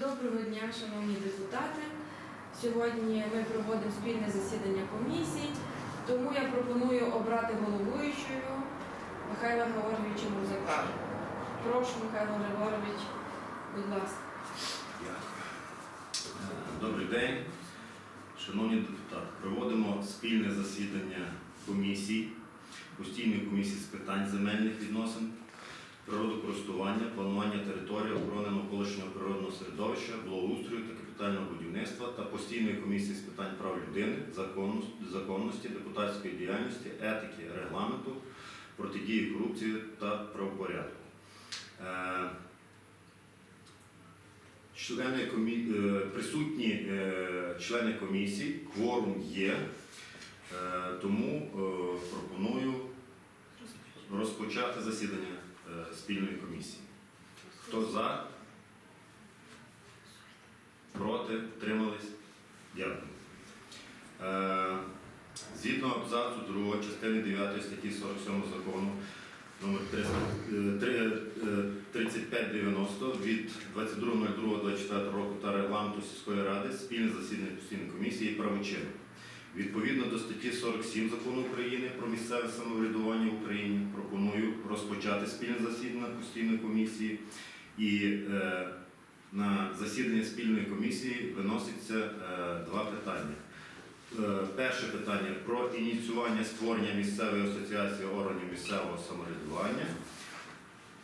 Доброго дня, шановні депутати. Сьогодні ми проводимо спільне засідання комісій, тому я пропоную обрати головуючою Михайла Георгійовича Музака. Прошу, Михайло Григорович, будь ласка. Добрий день, шановні депутати. Проводимо спільне засідання комісій, постійної комісії з питань земельних відносин, природокористування, планування території, охорони навколишнього природного середовища, благоустрою та капітального будівництва та постійної комісії з питань прав людини, законності, депутатської діяльності, етики, регламенту, протидії корупції та правопорядку. Е, Члени комі... е, присутні е, члени комісії, кворум є, тому пропоную розпочати засідання спільної комісії. Хто за? Проти? Тримались? Дякую. Е, Згідно абзацу 2 частини 9 статті 47 закону номер 300, е, е, 3590 від 22.02.24 року та регламенту сільської ради спільне засідання постійної комісії є правочинним. Відповідно до статті 47 закону України про місцеве самоврядування в Україні пропоную розпочати спільне засідання постійної комісії і е, на засідання спільної комісії виноситься е, два питання. Е, Перше питання про ініціювання створення місцевої асоціації органів місцевого самоврядування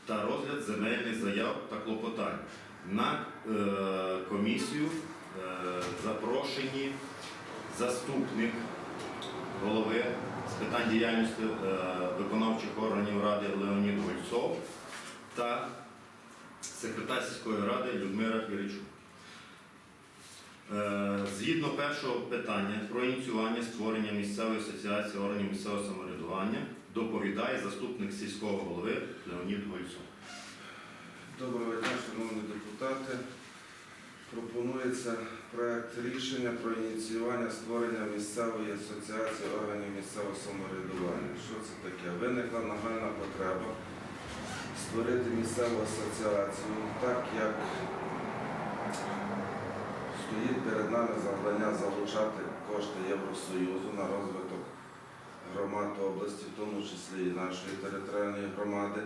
та розгляд земельних заяв та клопотань. На е, комісію е, запрошені заступник голови з питань діяльності е, виконавчих органів ради Леонід Гольцов та секретар сільської ради Людмила Іричук. Е, Згідно першого питання про ініціювання створення місцевої асоціації органів місцевого самоврядування доповідає заступник сільського голови Леонід Гольцов. Доброго дня, шановні депутати. Пропонується проект рішення про ініціювання створення місцевої асоціації органів місцевого самоврядування. Що це таке? Виникла нагальна потреба створити місцеву асоціацію, так як стоїть перед нами завдання залучати кошти Євросоюзу на розвиток громад області, в тому числі і нашої територіальної громади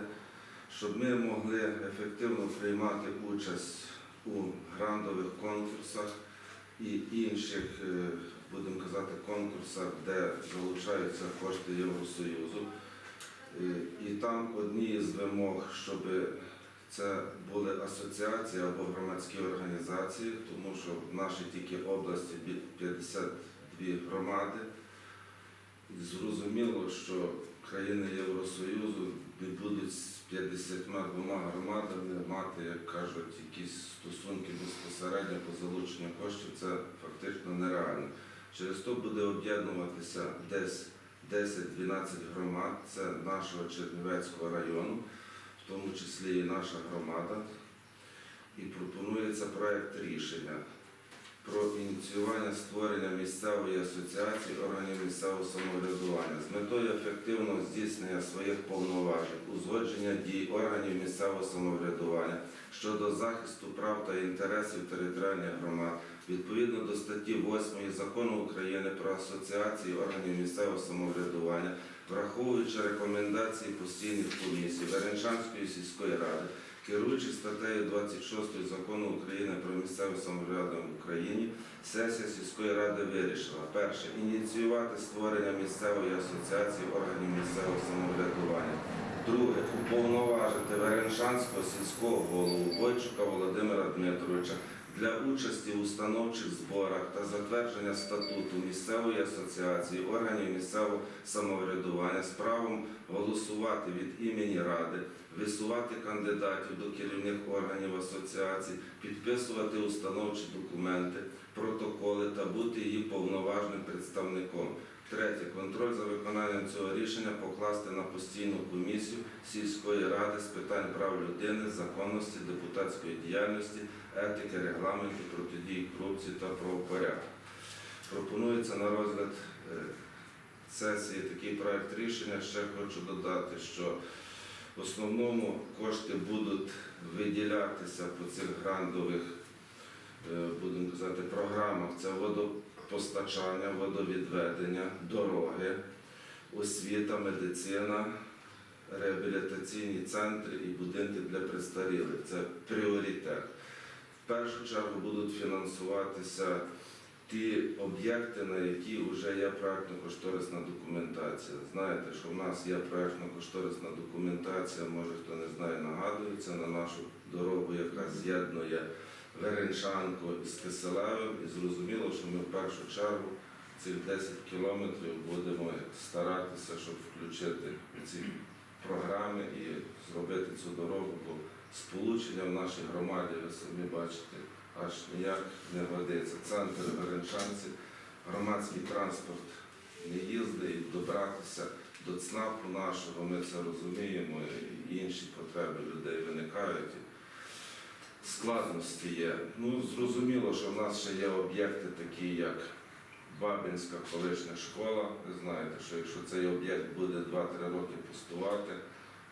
щоб ми могли ефективно приймати участь у грандових конкурсах і інших, е, будемо казати, конкурсах, де залучаються кошти Євросоюзу. Е, І там одні з вимог, щоб це були асоціації або громадські організації, тому що в нашій тільки області 52 громади. Зрозуміло, що країни Євросоюзу будуть з 52 громадами мати, як кажуть, якісь стосунки безпосередньо по залученню коштів. Це фактично нереально. Через то буде об'єднуватися десь 10-12 громад, це нашого Чернівецького району, в тому числі і наша громада. І пропонується проект рішення про ініціювання створення місцевої асоціації органів місцевого самоврядування з метою ефективного здійснення своїх повноважень, узгодження дій органів місцевого самоврядування щодо захисту прав та інтересів територіальних громад відповідно до статті 8 Закону України про асоціації органів місцевого самоврядування, враховуючи рекомендації постійних комісій Веренчанської сільської ради, Керуючи статтею 26 закону України про місцеве самоврядування в Україні, сесія сільської ради вирішила перше ініціювати створення місцевої асоціації органів місцевого самоврядування. Друге уповноважити Вереншанського сільського голову Бойчука Володимира Дмитровича для участі в установчих зборах та затвердження статуту місцевої асоціації органів місцевого самоврядування з правом голосувати від імені ради, висувати кандидатів до керівних органів асоціації, підписувати установчі документи, протоколи та бути її повноважним представником. Третє. Контроль за виконанням цього рішення покласти на постійну комісію сільської ради з питань прав людини, законності, депутатської діяльності, етики, регламенту, протидії корупції та правопорядку. Пропонується на розгляд е, сесії такий проект рішення. Ще хочу додати, що в основному кошти будуть виділятися по цих грандових е, будемо казати, програмах це водопостачання, водовідведення, дороги, освіта, медицина, реабілітаційні центри і будинки для престарілих. Це пріоритет. В першу чергу будуть фінансуватися ті об'єкти, на які вже є проектно-кошторисна документація. Знаєте, що в нас є проектно-кошторисна документація, може хто не знає, нагадується на нашу дорогу, яка з'єднує Веренчанку із Киселевим. І зрозуміло, що ми в першу чергу цих 10 кілометрів будемо старатися, щоб включити ці програми і зробити цю дорогу, бо сполучення в нашій громаді, ви самі бачите, аж ніяк не годиться. Центр Веренчанці, громадський транспорт не їздить, добратися до ЦНАПу нашого, ми це розуміємо, і інші потреби людей виникають. Складності є. Ну, зрозуміло, що в нас ще є об'єкти такі, як Бабинська колишня школа. Ви знаєте, що якщо цей об'єкт буде 2-3 роки пустувати,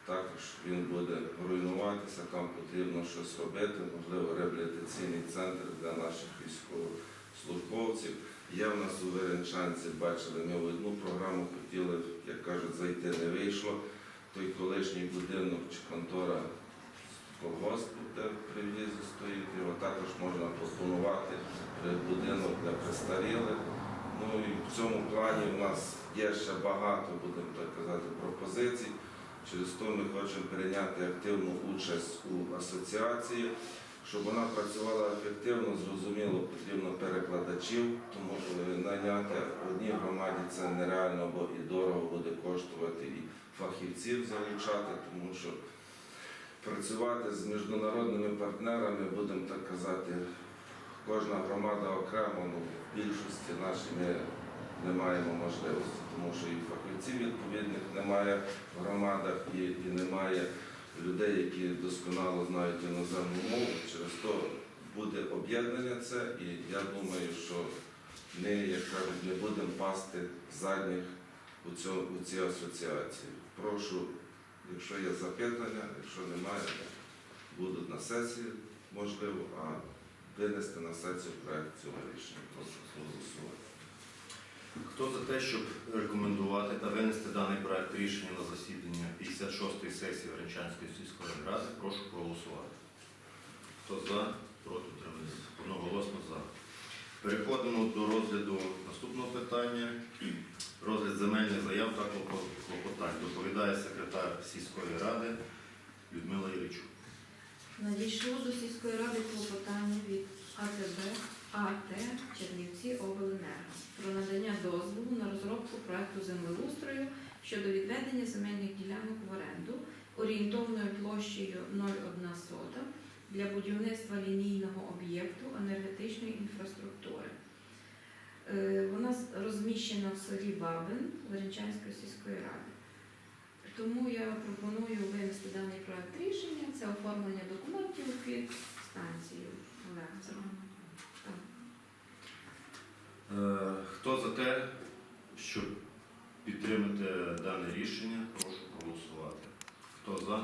також він буде руйнуватися, там потрібно щось робити, можливо, реабілітаційний центр для наших військовослужбовців. Є в нас у Веренчанці, бачили, ми в одну програму хотіли, як кажуть, зайти не вийшло. Той колишній будинок чи контора колгоспу, де при в'їзді стоїть, його також можна пропонувати будинок для престарілих. Ну і в цьому плані в нас є ще багато, будемо так казати, пропозицій. Через то ми хочемо прийняти активну участь у асоціації. Щоб вона працювала ефективно, зрозуміло, потрібно перекладачів, тому що найняти одній громаді це нереально, бо і дорого буде коштувати, і фахівців залучати, тому що працювати з міжнародними партнерами, будемо так казати, кожна громада окремо, ну, в більшості наші ми не маємо можливості, тому що і фахівців відповідних немає в громадах, і, і немає людей, які досконало знають іноземну мову. Через то буде об'єднання це, і я думаю, що ми, як кажуть, не будемо пасти задніх у, цьому, у цій асоціації. Прошу, якщо є запитання, якщо немає, будуть на сесії, можливо, а винести на сесію проект цього рішення. Прошу голосувати. Хто за те, щоб рекомендувати та винести даний проект рішення на засідання 56-ї сесії Веренчанської сільської ради, прошу проголосувати. Хто за, проти утримались. Одноголосно за. Переходимо до розгляду наступного питання. Розгляд земельних заяв та клопо- клопотань. Доповідає секретар сільської ради Людмила Ілічук. Надійшло до сільської ради клопотання від АТБ АТ Чернівці Обленерго про надання дозволу на розробку проекту землеустрою щодо відведення земельних ділянок в оренду орієнтовною площею 0,1 сота для будівництва лінійного об'єкту енергетичної інфраструктури. Е, Вона розміщена в селі Бабин Веренчанської сільської ради. Тому я пропоную винести даний проект рішення. Це оформлення документів під станцію. Е, Хто за те, щоб підтримати дане рішення, прошу проголосувати. Хто за?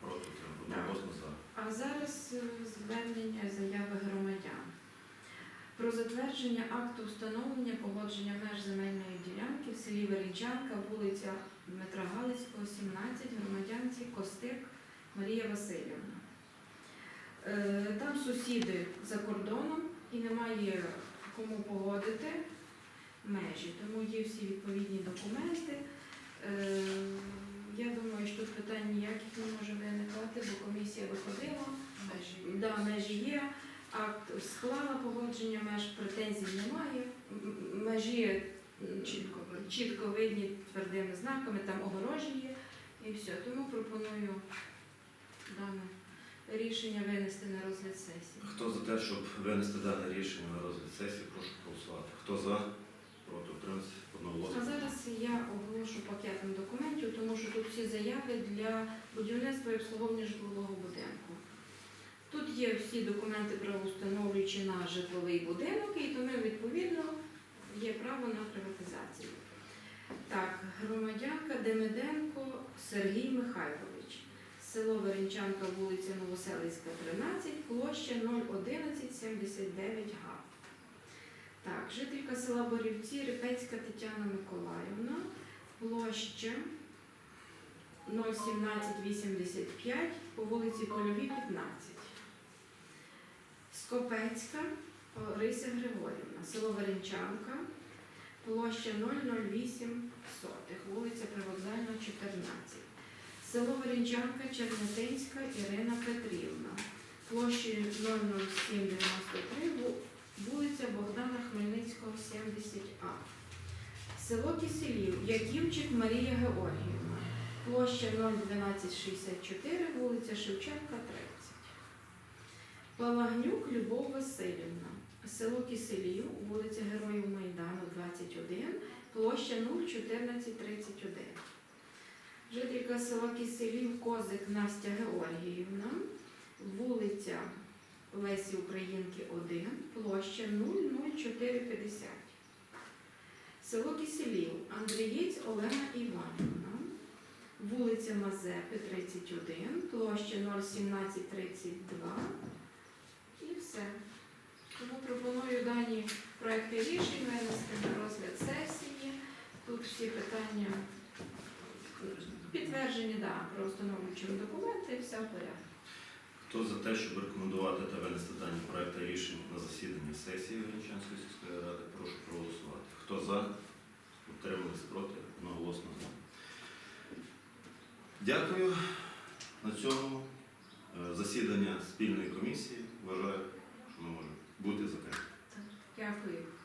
Проти. Одноголосно за. А зараз е, звернення заяви громадян про затвердження акту встановлення погодження меж земельної ділянки в селі Веренчанка, вулиця Дмитра Галицького, 17, громадянці Костик Марія Васильівна. Е, Там сусіди за кордоном і немає кому погодити межі, тому є всі відповідні документи. Е, Я думаю, що тут питань ніяких не може виникати, бо комісія виходила. Да, межі є. Акт склала погодження меж, претензій немає. Межі чітко, чітко видні твердими знаками, там огорожі є і все. Тому пропоную дане рішення винести на розгляд сесії. Хто за те, щоб винести дане рішення на розгляд сесії, прошу голосувати. Хто за? Проти утримались. А зараз я оголошу пакетом документів, тому що тут всі заяви для будівництва і обслуговування житлового будинку. Тут є всі документи правоустановлюючі на житловий будинок, і тому відповідно є право на приватизацію. Так, громадянка Демиденко Сергій Михайлович. село Веренчанка, вулиця Новоселицька, 13, площа 01179 га. Так, жителька села Борівці, Рипецька Тетяна Миколаївна, площа 01785 по вулиці Польовій, 15. Скопецька Орися Григорівна, село Веренчанка, площа 008 сотих, вулиця Привокзальна, 14. Село Веренчанка, Чернетинська Ірина Петрівна, площею 00793, вулиця Богдана Хмельницького, 70А. Село Киселів, Яківчик Марія Георгіївна, площа 01264, вулиця Шевченка, 30. Палагнюк Любов Васильівна, село Киселів, вулиця Героїв Майдану, 21, площа 01431. Жителька села Киселів Козик Настя Георгіївна, вулиця Лесі Українки 1, площа 00450. Село Киселів Андрієць Олена Іванівна, вулиця Мазепи 31, площа 01732 і все. Тому пропоную дані проекти рішень винести на розгляд сесії. Тут всі питання підтверджені, да, про установлюючі документи, все в порядку. Хто за те, щоб рекомендувати та винести дані проекти рішень на засідання сесії Венечанської сільської ради, прошу проголосувати. Хто за? Утримались проти? Одноголосно за. Дякую. На цьому е, засідання спільної комісії вважаю бути закритим. Дякую.